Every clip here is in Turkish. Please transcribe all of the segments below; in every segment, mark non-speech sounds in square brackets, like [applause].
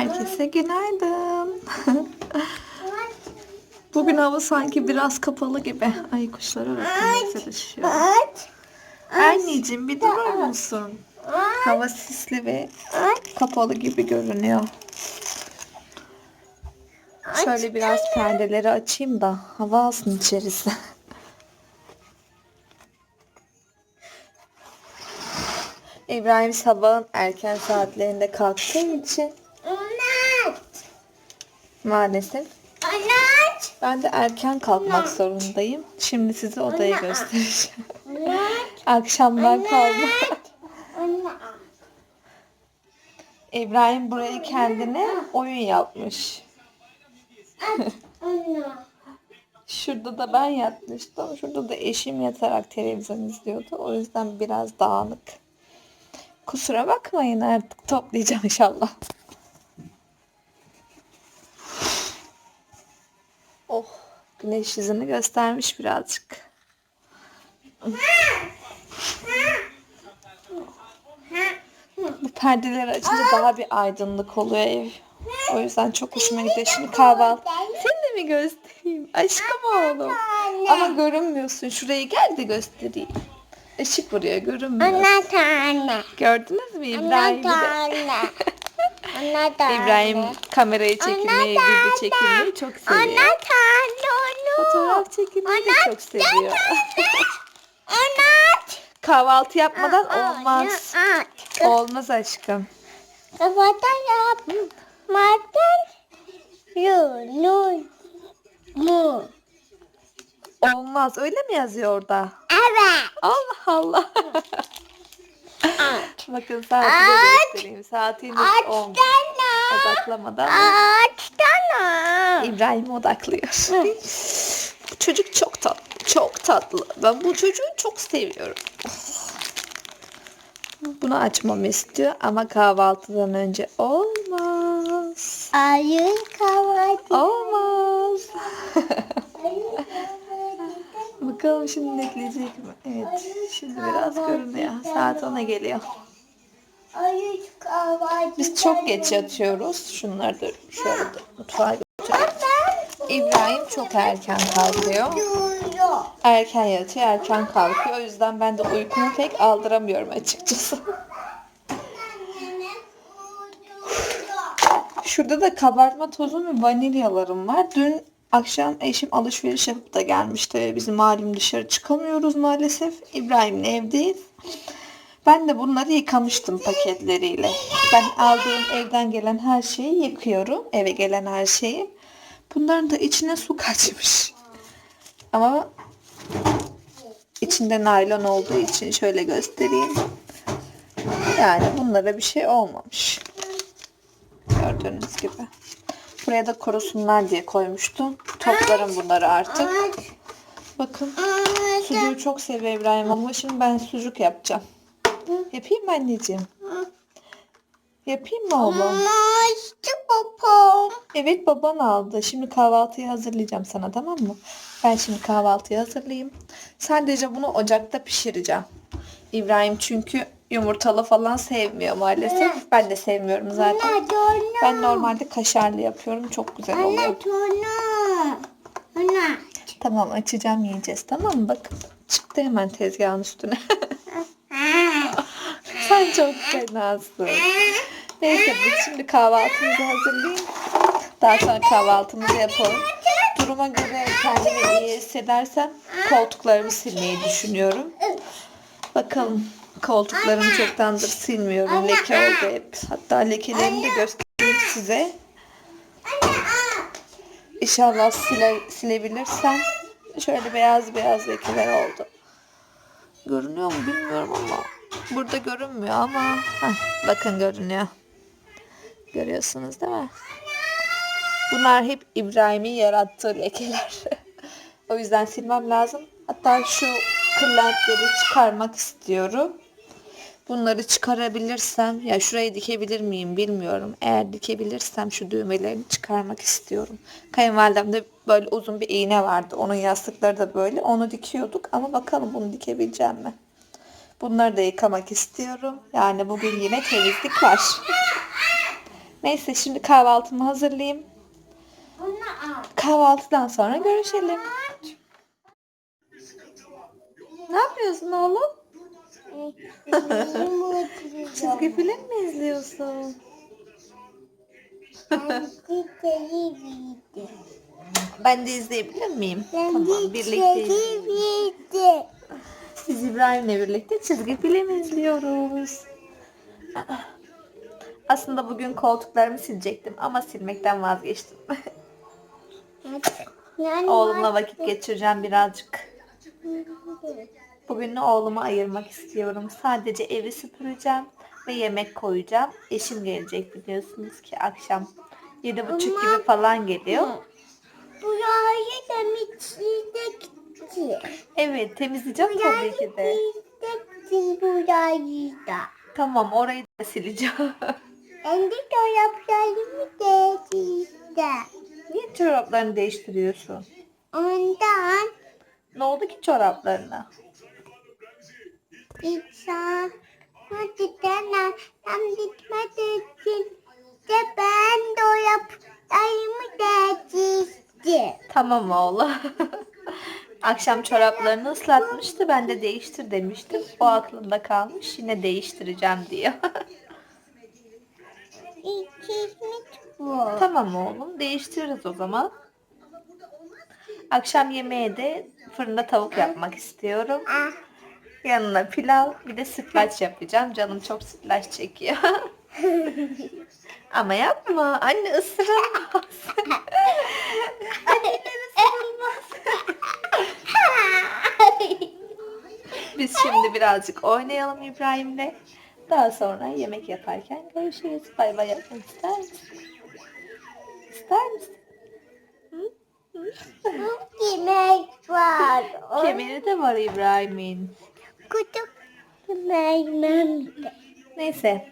Herkese günaydın. [laughs] Bugün hava sanki biraz kapalı gibi. Ay kuşlar arasında çalışıyor. Anneciğim bir durur musun? Hava sisli ve kapalı gibi görünüyor. Şöyle biraz perdeleri açayım da hava alsın içerisi. [laughs] İbrahim sabahın erken saatlerinde kalktığı için maalesef ben de erken kalkmak zorundayım. Şimdi size odayı göstereceğim. Akşamdan kalma. İbrahim burayı kendine oyun yapmış. Şurada da ben yatmıştım. Şurada da eşim yatarak televizyon izliyordu. O yüzden biraz dağınık. Kusura bakmayın artık toplayacağım inşallah. Güneş yüzünü göstermiş birazcık. Bu perdeleri açınca daha bir aydınlık oluyor ev. O yüzden çok hoşuma gidiyor. Şimdi kahvaltı. Seni de mi göstereyim? Aşkım oğlum. Ama görünmüyorsun. Şuraya gel de göstereyim. Işık vuruyor görünmüyor. Tane. Gördünüz mü İbrahim'i de? [laughs] İbrahim kamerayı çekmeyi, video çekmeyi çok seviyor. Fotoğraf çekmeyi de çok seviyor. Ana. [laughs] Kahvaltı yapmadan olmaz. Olmaz aşkım. Kafadan yap. Maden. Yu. Lu. Mu. Olmaz. Öyle mi yazıyor orada? Evet. Allah Allah. [laughs] Bakın saati de göstereyim. Saat henüz 10. Tane. Odaklamadan Aç tane. İbrahim odaklıyor. [laughs] çocuk çok tatlı. Çok tatlı. Ben bu çocuğu çok seviyorum. Bunu açmamı istiyor ama kahvaltıdan önce olmaz. Ayı kahvaltı. Olmaz. [laughs] Bakalım şimdi bekleyecek mi? Evet. Şimdi biraz görünüyor. Saat 10'a geliyor. Biz çok geç yatıyoruz. Şunları da şöyle de mutfağa. İbrahim çok erken kalkıyor. Erken yatıyor, erken kalkıyor. O yüzden ben de uykumu pek aldıramıyorum açıkçası. Şurada da kabartma tozu ve vanilyalarım var. Dün akşam eşim alışveriş yapıp da gelmişti. Bizim malum dışarı çıkamıyoruz maalesef. İbrahim'le evdeyiz. Ben de bunları yıkamıştım paketleriyle. Ben aldığım evden gelen her şeyi yıkıyorum. Eve gelen her şeyi. Bunların da içine su kaçmış. Ama içinde naylon olduğu için şöyle göstereyim. Yani bunlara bir şey olmamış. Gördüğünüz gibi. Buraya da korusunlar diye koymuştum. Toplarım bunları artık. Bakın sucuğu çok seviyor İbrahim ama şimdi ben sucuk yapacağım. Yapayım mı anneciğim? Yapayım mı oğlum? Açtı babam. Evet baban aldı. Şimdi kahvaltıyı hazırlayacağım sana tamam mı? Ben şimdi kahvaltıyı hazırlayayım. Sadece bunu ocakta pişireceğim. İbrahim çünkü yumurtalı falan sevmiyor maalesef. Ben de sevmiyorum zaten. Tonu. Ben normalde kaşarlı yapıyorum. Çok güzel oluyor. Ana tonu. Ana. Tamam açacağım yiyeceğiz tamam mı? Bakın çıktı hemen tezgahın üstüne. [laughs] Sen çok fenasın. Neyse biz şimdi kahvaltımızı hazırlayayım. Daha sonra kahvaltımızı yapalım. Duruma göre kendimi iyi hissedersem koltuklarımı silmeyi düşünüyorum. Bakalım. Koltuklarımı çoktandır silmiyorum. Leke oldu hep. Hatta lekelerimi de göstereyim size. İnşallah sile, silebilirsem. Şöyle beyaz beyaz lekeler oldu. Görünüyor mu bilmiyorum ama. Burada görünmüyor ama. Heh, bakın görünüyor. Görüyorsunuz değil mi? Bunlar hep İbrahim'in yarattığı lekeler. [laughs] o yüzden silmem lazım. Hatta şu kırlentleri çıkarmak istiyorum. Bunları çıkarabilirsem ya şurayı dikebilir miyim bilmiyorum. Eğer dikebilirsem şu düğmelerini çıkarmak istiyorum. Kayınvalidemde böyle uzun bir iğne vardı. Onun yastıkları da böyle. Onu dikiyorduk ama bakalım bunu dikebileceğim mi? Bunları da yıkamak istiyorum. Yani bugün yine temizlik var. Neyse şimdi kahvaltımı hazırlayayım. Kahvaltıdan sonra görüşelim. Ne yapıyorsun oğlum? [laughs] Çizgi film mi izliyorsun? Ben de izleyebilir miyim? Tamam birlikte. Biz İbrahim'le birlikte çizgi film izliyoruz. Aslında bugün koltuklarımı silecektim ama silmekten vazgeçtim. Oğlumla vakit geçireceğim birazcık. Bugün oğlumu ayırmak istiyorum. Sadece evi süpüreceğim ve yemek koyacağım. Eşim gelecek biliyorsunuz ki akşam. Yedi buçuk gibi falan geliyor. Burayı gitti. Evet temizleyeceğim tabii ki de. Burayı da. Tamam orayı da sileceğim. [laughs] Kendi dolaplarımı değiştirdi. Niye çoraplarını değiştiriyorsun? Ondan Ne oldu ki çoraplarına? insan Hadi tam gitmediği için de ben dolaplarımı değiştirdim. Tamam oğlum. [laughs] Akşam çoraplarını ıslatmıştı. Ben de değiştir demiştim. O aklımda kalmış. Yine değiştireceğim diyor. [laughs] Tamam oğlum. Değiştiririz o zaman. Akşam yemeğe de fırında tavuk yapmak istiyorum. Ah, Yanına pilav bir de sütlaç yapacağım. Canım çok sütlaç çekiyor. [laughs] Ama yapma. Anne ısırılmaz. [laughs] Anne ısırılmaz. Biz şimdi birazcık oynayalım İbrahim'le. Daha sonra yemek yaparken görüşürüz. Bay bay yapmak ister misin? İster misin? Bu yemek var. [laughs] Kemeri de var İbrahim'in. Kutu yemeğim de. Neyse.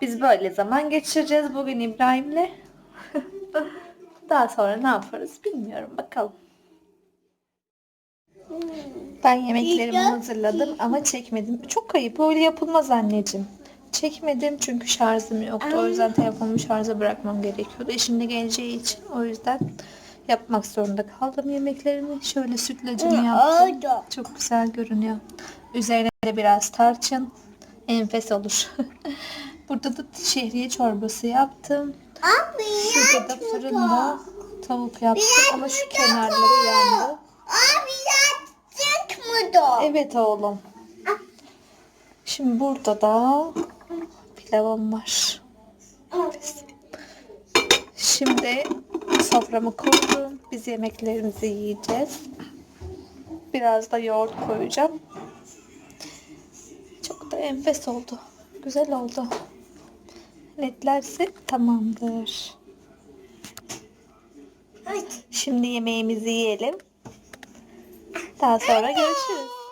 Biz böyle zaman geçireceğiz bugün İbrahim'le. [laughs] Daha sonra ne yaparız bilmiyorum bakalım. Ben yemeklerimi hazırladım ama çekmedim. Çok ayıp öyle yapılmaz anneciğim. Çekmedim çünkü şarjım yoktu. O yüzden telefonumu şarja bırakmam gerekiyordu. Eşim de geleceği için o yüzden yapmak zorunda kaldım yemeklerimi. Şöyle sütlacımı yaptım. Çok güzel görünüyor. Üzerine de biraz tarçın. Enfes olur. [laughs] Burada da şehriye çorbası yaptım. Abi Şurada da fırında tavuk yaptım ama şu kenarları yandı. Da? Evet oğlum. Şimdi burada da pilavım var. Şimdi soframı kurdum. Biz yemeklerimizi yiyeceğiz. Biraz da yoğurt koyacağım. Çok da enfes oldu. Güzel oldu. Netlerse tamamdır. Şimdi yemeğimizi yiyelim. Daha sonra görüşürüz.